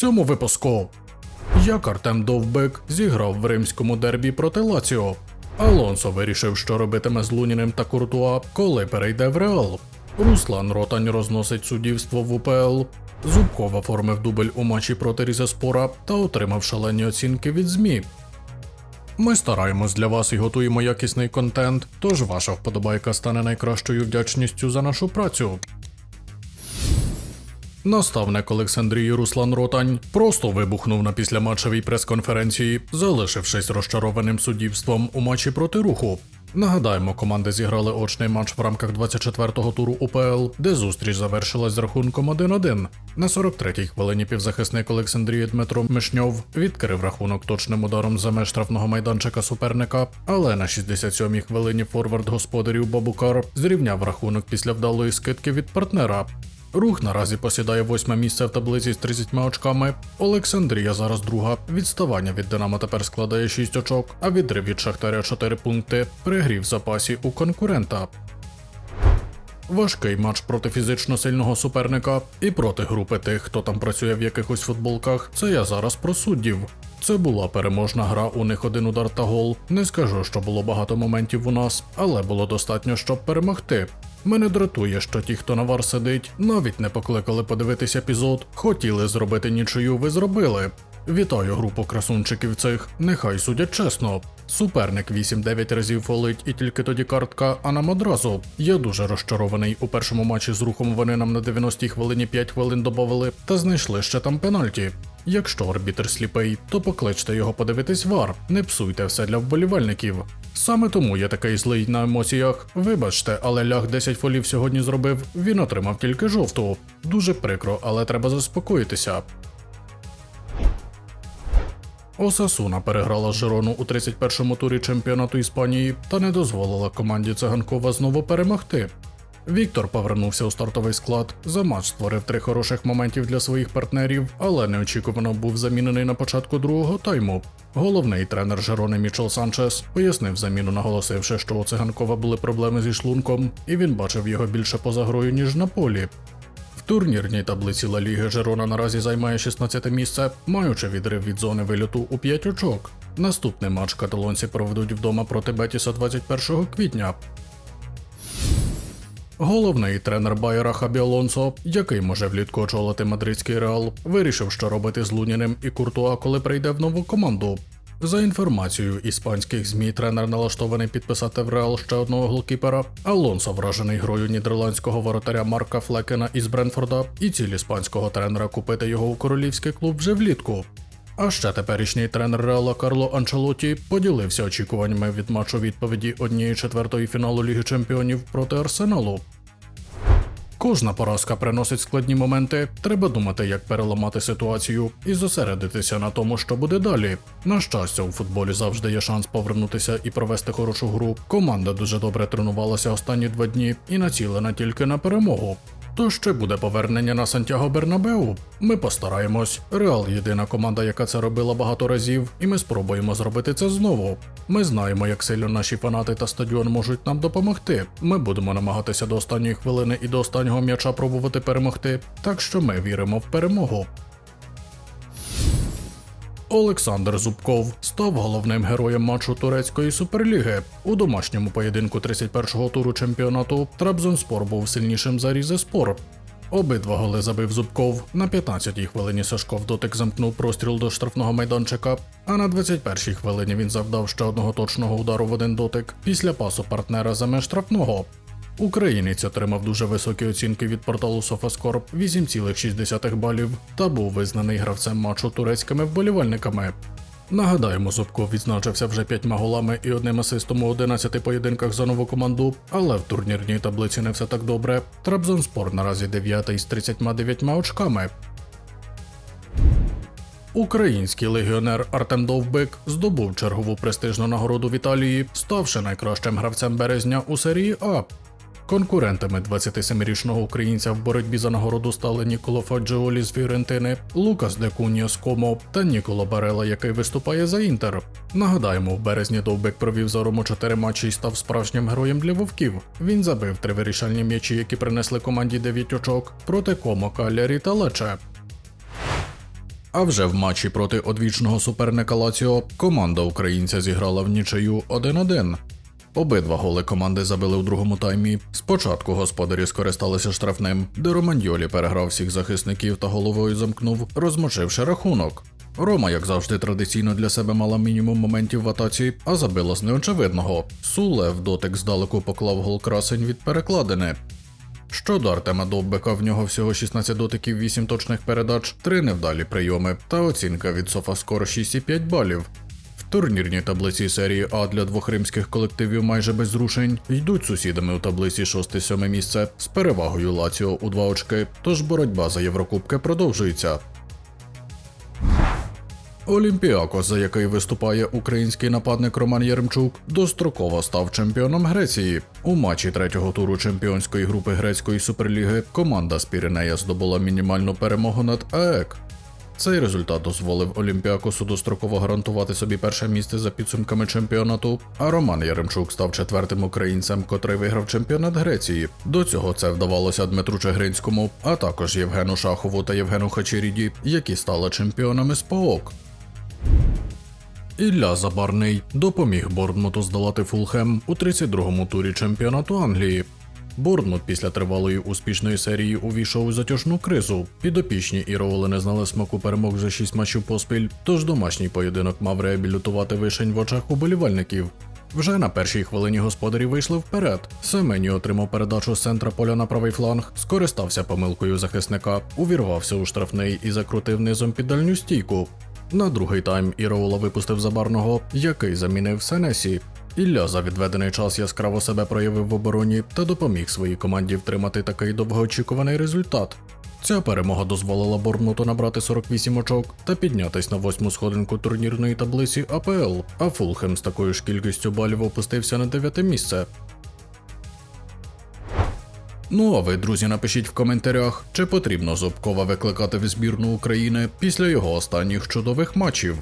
цьому випуску. Як Артем Довбик зіграв в римському дербі проти Лаціо. Алонсо вирішив, що робитиме з Луніним та Куртуа, коли перейде в Реал. Руслан Ротань розносить суддівство в УПЛ. Зубков оформив дубль у матчі проти Різеспора та отримав шалені оцінки від ЗМІ. Ми стараємось для вас і готуємо якісний контент, тож ваша вподобайка стане найкращою вдячністю за нашу працю. Наставник Олександрії Руслан Ротань просто вибухнув на післяматчевій прес-конференції, залишившись розчарованим суддівством у матчі проти руху. Нагадаємо, команди зіграли очний матч в рамках 24-го туру УПЛ, де зустріч завершилась з рахунком 1-1. На 43-й хвилині півзахисник Олександрії Дмитро Мишньов відкрив рахунок точним ударом за меж штрафного майданчика суперника, але на 67-й хвилині форвард господарів Бабукар зрівняв рахунок після вдалої скидки від партнера. Рух наразі посідає восьме місце в таблиці з 30 очками. Олександрія зараз друга. Відставання від Динамо тепер складає 6 очок, а відрив від Шахтаря 4 пункти. Пригрів запасі у конкурента. Важкий матч проти фізично сильного суперника і проти групи тих, хто там працює в якихось футболках. Це я зараз про суддів. Це була переможна гра, у них один удар та гол. Не скажу, що було багато моментів у нас, але було достатньо, щоб перемогти. Мене дратує, що ті, хто на вар сидить, навіть не покликали подивитись епізод, хотіли зробити нічию, ви зробили. Вітаю групу красунчиків цих, нехай судять чесно. Суперник 8-9 разів фолить і тільки тоді картка, а нам одразу. Я дуже розчарований. У першому матчі з рухом вони нам на 90-й хвилині 5 хвилин добавили та знайшли ще там пенальті. Якщо арбітер сліпий, то покличте його подивитись вар, не псуйте все для вболівальників. Саме тому я такий злий на емоціях. Вибачте, але ляг 10 фолів сьогодні зробив, він отримав тільки жовту. Дуже прикро, але треба заспокоїтися. Осасуна переграла Жирону у 31-му турі чемпіонату Іспанії та не дозволила команді Циганкова знову перемогти. Віктор повернувся у стартовий склад. За матч створив три хороших моментів для своїх партнерів, але неочікувано був замінений на початку другого тайму. Головний тренер Жерони Мічел Санчес пояснив заміну, наголосивши, що у циганкова були проблеми зі шлунком, і він бачив його більше поза грою, ніж на полі. Турнірній таблиці Ла Ліги Жерона наразі займає 16 місце, маючи відрив від зони вильоту у 5 очок. Наступний матч каталонці проведуть вдома проти Бетіса 21 квітня. Головний тренер Байера Хабі Алонсо, який може влітку очолити мадридський реал, вирішив, що робити з Луніним і Куртуа, коли прийде в нову команду. За інформацією іспанських ЗМІ, тренер налаштований підписати в Реал ще одного голкіпера. Алонсо вражений грою нідерландського воротаря Марка Флекена із Бренфорда і ціль іспанського тренера купити його у королівський клуб вже влітку. А ще теперішній тренер Реала Карло Анчелоті поділився очікуваннями від матчу відповіді однієї четвертої фіналу Ліги Чемпіонів проти Арсеналу. Кожна поразка приносить складні моменти. Треба думати, як переламати ситуацію і зосередитися на тому, що буде далі. На щастя, у футболі завжди є шанс повернутися і провести хорошу гру. Команда дуже добре тренувалася останні два дні і націлена тільки на перемогу. То ще буде повернення на Сантьяго Бернабеу. Ми постараємось. Реал єдина команда, яка це робила багато разів, і ми спробуємо зробити це знову. Ми знаємо, як сильно наші фанати та стадіон можуть нам допомогти. Ми будемо намагатися до останньої хвилини і до останнього м'яча пробувати перемогти. Так що ми віримо в перемогу. Олександр Зубков став головним героєм матчу турецької суперліги. У домашньому поєдинку 31-го туру чемпіонату Трабзонспор був сильнішим за Різеспор. Обидва голи забив Зубков. На 15-й хвилині Сашко в дотик замкнув простріл до штрафного майданчика, а на 21-й хвилині він завдав ще одного точного удару в один дотик після пасу партнера за меж штрафного. Українець отримав дуже високі оцінки від порталу SofaScore 8,6 балів та був визнаний гравцем матчу турецькими вболівальниками. Нагадаємо, Зубков відзначився вже п'ятьма голами і одним асистом у 11 поєдинках за нову команду, але в турнірній таблиці не все так добре. Трабзонспор наразі 9 з 39 очками. Український легіонер Артем Довбик здобув чергову престижну нагороду в Італії, ставши найкращим гравцем березня у серії А. Конкурентами 27-річного українця в боротьбі за нагороду стали Ніколо Фаджіолі з Фіорентини, Лукас Декуніо з Комо та Ніколо Барела, який виступає за Інтер. Нагадаємо, в березні Довбик провів за Рому 4 матчі і став справжнім героєм для вовків. Він забив три вирішальні м'ячі, які принесли команді 9 очок проти Комо, Калярі та Лече. А вже в матчі проти одвічного суперника Лаціо команда українця зіграла в нічию 1-1. Обидва голи команди забили у другому таймі. Спочатку господарі скористалися штрафним, де Романьолі переграв всіх захисників та головою замкнув, розмочивши рахунок. Рома, як завжди, традиційно для себе мала мінімум моментів в атаці, а забила з неочевидного. Суле в дотик здалеку поклав гол красень від перекладини. Щодо Артема Довбека, в нього всього 16 дотиків, 8 точних передач, 3 невдалі прийоми та оцінка від Софаскор 6,5 балів. В турнірній таблиці серії А для двох римських колективів майже без зрушень йдуть сусідами у таблиці 6-7 місце з перевагою Лаціо у 2 очки, тож боротьба за Єврокубки продовжується. Олімпіакос, за який виступає український нападник Роман Яремчук, достроково став чемпіоном Греції. У матчі третього туру чемпіонської групи грецької суперліги команда з Піренея здобула мінімальну перемогу над АЕК. Цей результат дозволив Олімпіакосу достроково гарантувати собі перше місце за підсумками чемпіонату. А Роман Яремчук став четвертим українцем, котрий виграв чемпіонат Греції. До цього це вдавалося Дмитру Чегринському, а також Євгену Шахову та Євгену Хачеріді, які стали чемпіонами з ПАОК. Ілля Забарний допоміг Борнмуту здолати Фулхем у 32-му турі чемпіонату Англії. Борнмут після тривалої успішної серії увійшов у затяжну кризу. Підопічні Іроули не знали смаку перемог вже 6 матчів поспіль, тож домашній поєдинок мав реабілітувати вишень в очах уболівальників. Вже на першій хвилині господарі вийшли вперед. Семені отримав передачу з центра поля на правий фланг, скористався помилкою захисника, увірвався у штрафний і закрутив низом під дальню стійку. На другий тайм Іроула випустив забарного, який замінив Сенесі. Ілля за відведений час яскраво себе проявив в обороні та допоміг своїй команді втримати такий довгоочікуваний результат. Ця перемога дозволила Борнмуту набрати 48 очок та піднятись на восьму сходинку турнірної таблиці АПЛ, а Фулхем з такою ж кількістю балів опустився на дев'яте місце. Ну а ви, друзі, напишіть в коментарях, чи потрібно Зубкова викликати в збірну України після його останніх чудових матчів.